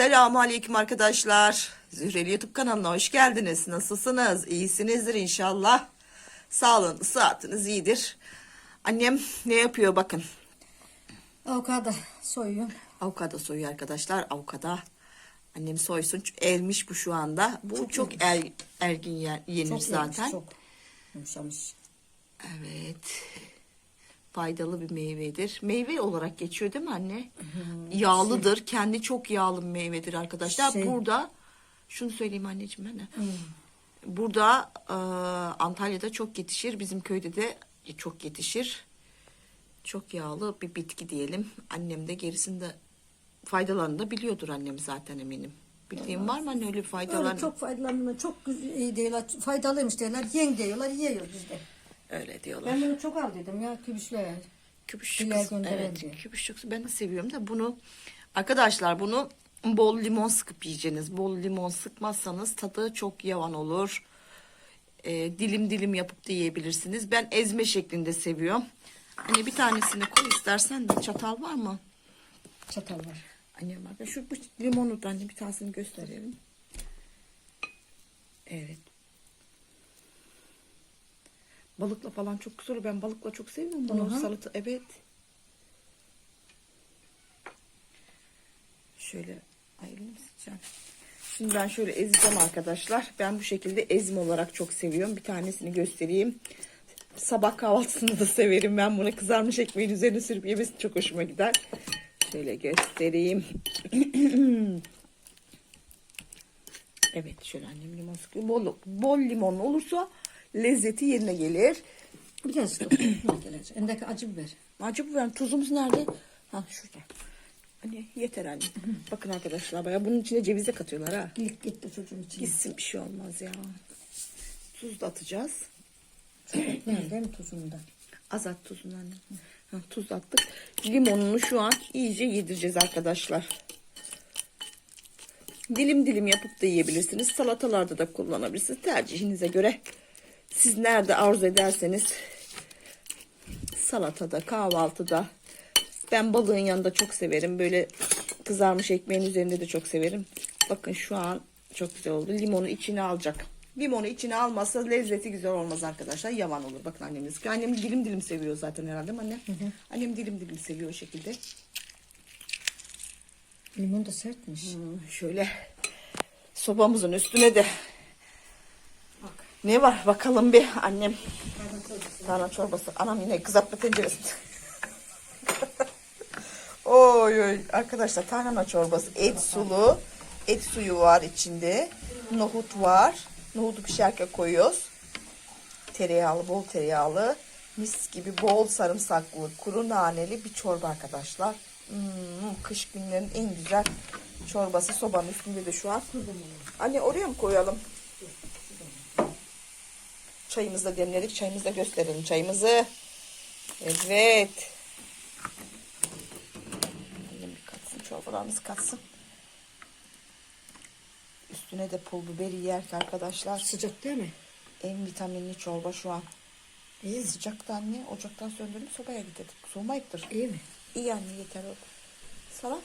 Selamun Aleyküm arkadaşlar. Zühreli YouTube kanalına hoş geldiniz. Nasılsınız? İyisinizdir inşallah. Sağlığınız, sıhhatiniz iyidir. Annem ne yapıyor bakın. Avokado soyuyorum. Avokado soyuyor arkadaşlar. Avokado. Annem soysun. Elmiş bu şu anda. Bu çok, er, ergin yenir Çok zaten. yemiş, çok yumuşamış. Evet. Faydalı bir meyvedir. Meyve olarak geçiyor değil mi anne? Yağlıdır. Kendi çok yağlı bir meyvedir arkadaşlar. Şey- Burada şunu söyleyeyim anneciğim ben. Burada e, Antalya'da çok yetişir. Bizim köyde de çok yetişir. Çok yağlı bir bitki diyelim. Annem de gerisinde faydalarını da biliyordur annem zaten eminim. Bildiğin var mı anne öyle faydalarını? Öyle çok faydalanıyor. Çok iyi diyorlar. Faydalıymış diyorlar. Yen diyorlar. Yiyoruz biz de. Öyle diyorlar. Ben bunu çok al dedim ya. Kübüşler. Kübüşlük. Diler gönderen Evet, diyor. kübüşlük ben de seviyorum da bunu arkadaşlar bunu bol limon sıkıp yiyeceğiniz. Bol limon sıkmazsanız tadı çok yavan olur. Ee, dilim dilim yapıp da yiyebilirsiniz. Ben ezme şeklinde seviyorum. Hani bir tanesini koy istersen de çatal var mı? Çatal var. Annem bak şu bu limonu da anne bir tanesini gösterelim. Evet. Balıkla falan çok güzel. Ben balıkla çok seviyorum bunu. Hı. Salata evet. Şöyle ayırayım sıcağım. Şimdi ben şöyle ezeceğim arkadaşlar. Ben bu şekilde ezme olarak çok seviyorum. Bir tanesini göstereyim. Sabah kahvaltısında da severim ben bunu. Kızarmış ekmeğin üzerine sürüp yemesi çok hoşuma gider. Şöyle göstereyim. evet şöyle annem limon sıkıyor. Bol, bol limon olursa lezzeti yerine gelir. Biraz gelecek. Endeki acı biber. Acı biber tuzumuz nerede? Ha şurada. Hani yeter anne. Bakın arkadaşlar bayağı bunun içine ceviz de katıyorlar ha. Gilik gitti çocuğun içine. Gitsin bir şey olmaz ya. Tuz da atacağız. Nerede mi tuzunu da? Az at tuzunu anne. Ha, tuz attık. Limonunu şu an iyice yedireceğiz arkadaşlar. Dilim dilim yapıp da yiyebilirsiniz. Salatalarda da kullanabilirsiniz. Tercihinize göre siz nerede arzu ederseniz salatada, kahvaltıda. Ben balığın yanında çok severim. Böyle kızarmış ekmeğin üzerinde de çok severim. Bakın şu an çok güzel oldu. Limonu içine alacak. Limonu içine almazsa lezzeti güzel olmaz arkadaşlar. Yavan olur. Bakın annemiz. Annem dilim dilim seviyor zaten herhalde anne? Annem dilim dilim seviyor o şekilde. Limon da sertmiş. Hmm, Şöyle sobamızın üstüne de ne var bakalım bir annem. Tarhana çorbası. Anam yine kızartma tenceresinde. oy oy arkadaşlar tarhana çorbası et sulu. Et suyu var içinde. Nohut var. Nohutu pişerken koyuyoruz. Tereyağlı bol tereyağlı. Mis gibi bol sarımsaklı kuru naneli bir çorba arkadaşlar. Hmm, kış günlerin en güzel çorbası sobanın üstünde de şu an. Anne oraya mı koyalım? Çayımızı da demledik. Çayımızı da gösterelim çayımızı. Evet. Annem bir katsın. Çorbalarımız katsın. Üstüne de pul biberi yerken arkadaşlar Sıcak değil mi? en vitaminli çorba şu an. İyi mi? Sıcakta anne ocaktan söndürüp sobaya getirdik. Soğumayıptır. İyi mi? İyi anne yeter oldu. Sana?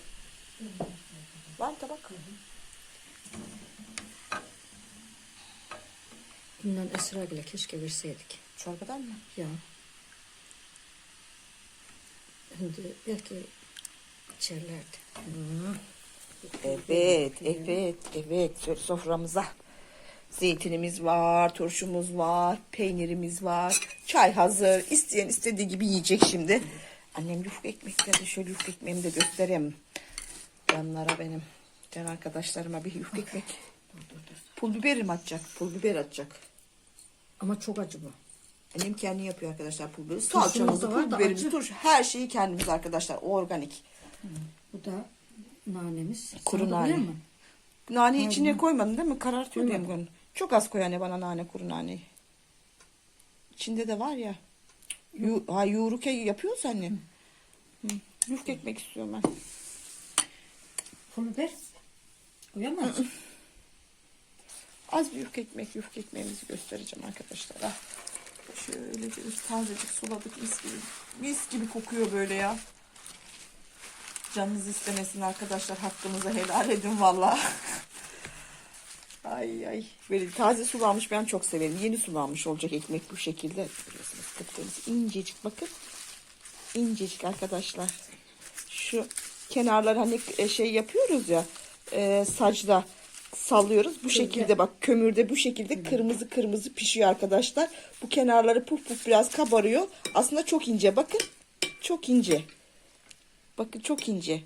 Var tabak? Bundan Esra bile keşke verseydik. Çorbadan mı? Ya. Şimdi belki içerlerdi. Evet, evet, evet. Şöyle soframıza zeytinimiz var, turşumuz var, peynirimiz var. Çay hazır. İsteyen istediği gibi yiyecek şimdi. Annem yufka ekmekleri şöyle yufka ekmeğimi de göstereyim. Canlara benim. Can arkadaşlarıma bir yufka ekmek. Pul biber mi atacak? Pul biber atacak. Ama çok acı bu. Annem kendi yapıyor arkadaşlar pul biberi. Salçamızı, pul biberimizi, turşu. Her şeyi kendimiz arkadaşlar. Organik. Bu da nanemiz. Kuru nane. musun? Nane içine koymadın değil mi? Karartıyor diye mi koydun? Çok az koy anne bana nane kuru naneyi. İçinde de var ya. Yu, ha yoğuruk yapıyoruz anne. Hı. Yufka ekmek istiyorum ben. Pul biber. Koyamaz. Az bir yufka ekmek, yufka ekmeğimizi göstereceğim arkadaşlara. Şöyle bir tazecik suladık mis gibi. Mis gibi kokuyor böyle ya. Canınız istemesin arkadaşlar. Hakkınızı helal edin valla. ay ay. Böyle taze sulanmış ben çok severim. Yeni sulanmış olacak ekmek bu şekilde. Görüyorsunuz kıpkırmızı incecik bakın. İncecik arkadaşlar. Şu kenarlar hani e, şey yapıyoruz ya e, sacda sallıyoruz. Bu şekilde bak kömürde bu şekilde kırmızı kırmızı pişiyor arkadaşlar. Bu kenarları puf puf biraz kabarıyor. Aslında çok ince bakın. Çok ince. Bakın çok ince.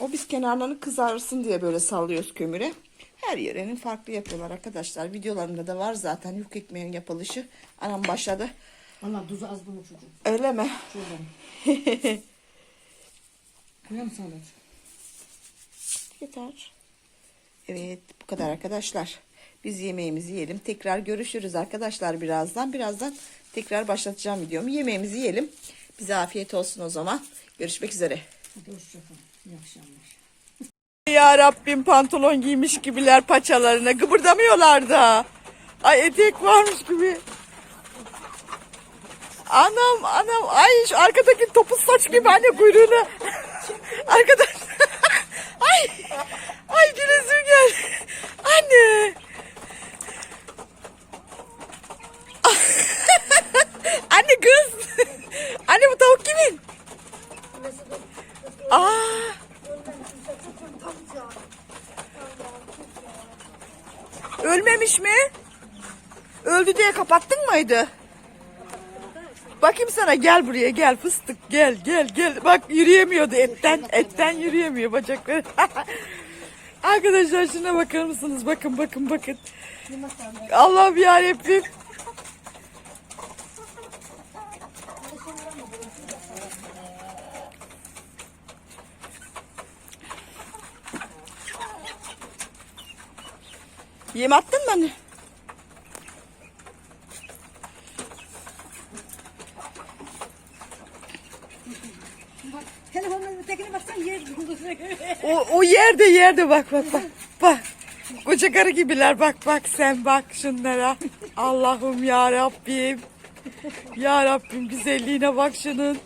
O biz kenarlarını kızarsın diye böyle sallıyoruz kömüre. Her yerenin farklı yapıyorlar arkadaşlar. Videolarında da var zaten yufka ekmeğin yapılışı. Anam başladı. Valla tuzu az bunu çocuğum. Öyle mi? Şuradan. Mısın Ahmet? Yeter. Evet bu kadar arkadaşlar. Biz yemeğimizi yiyelim. Tekrar görüşürüz arkadaşlar birazdan. Birazdan tekrar başlatacağım videomu. Yemeğimizi yiyelim. Bize afiyet olsun o zaman. Görüşmek üzere. Hadi hoşçakalın. İyi akşamlar. Ya Rabbim pantolon giymiş gibiler paçalarına. Gıbırdamıyorlar da. Ay etek varmış gibi. Anam anam ay şu arkadaki topuz saç gibi anne kuyruğuna. Arkadaş. ay ay gülesim gel. Anne. anne kız. anne bu tavuk kimin? Aa. Ölmemiş mi? Öldü diye kapattın mıydı? Bakayım sana gel buraya gel fıstık gel gel gel. Bak yürüyemiyordu etten etten yürüyemiyor bacakları. Arkadaşlar şuna bakar mısınız? Bakın bakın bakın. Allah'ım yarabbim. Yem attın mı anne? Yerde yerde bak bak bak. Bak. Koca karı gibiler bak bak sen bak şunlara. Allah'ım ya Rabbim. Ya Rabbim güzelliğine bak şunun.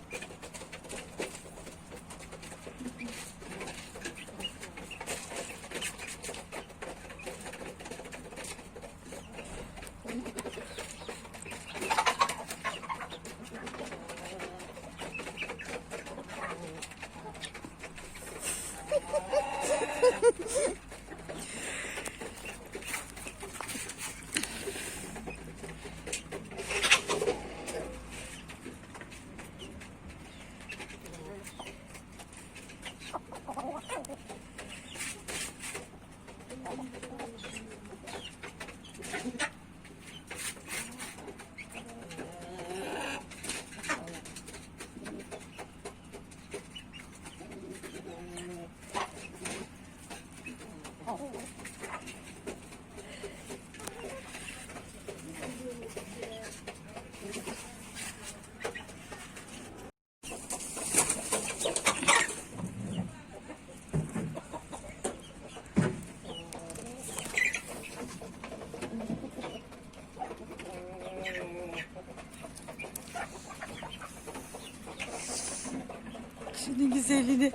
Şunun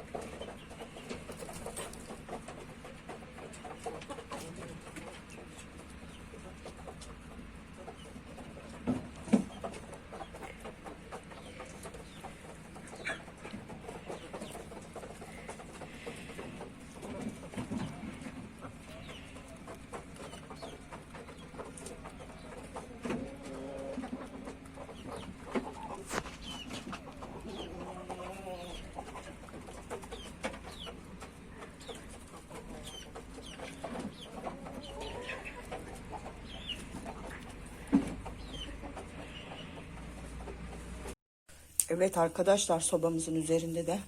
Evet arkadaşlar sobamızın üzerinde de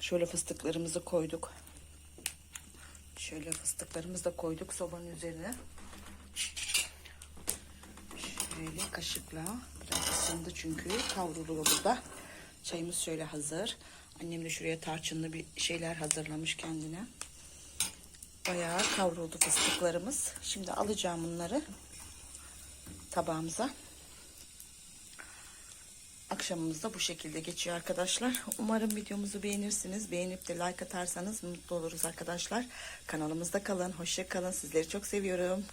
şöyle fıstıklarımızı koyduk. Şöyle fıstıklarımızı da koyduk sobanın üzerine. Şöyle kaşıkla biraz ısındı çünkü kavruluyor burada. Çayımız şöyle hazır. Annem de şuraya tarçınlı bir şeyler hazırlamış kendine. Bayağı kavruldu fıstıklarımız. Şimdi alacağım bunları tabağımıza. Akşamımız da bu şekilde geçiyor arkadaşlar. Umarım videomuzu beğenirsiniz. Beğenip de like atarsanız mutlu oluruz arkadaşlar. Kanalımızda kalın. Hoşça kalın. Sizleri çok seviyorum.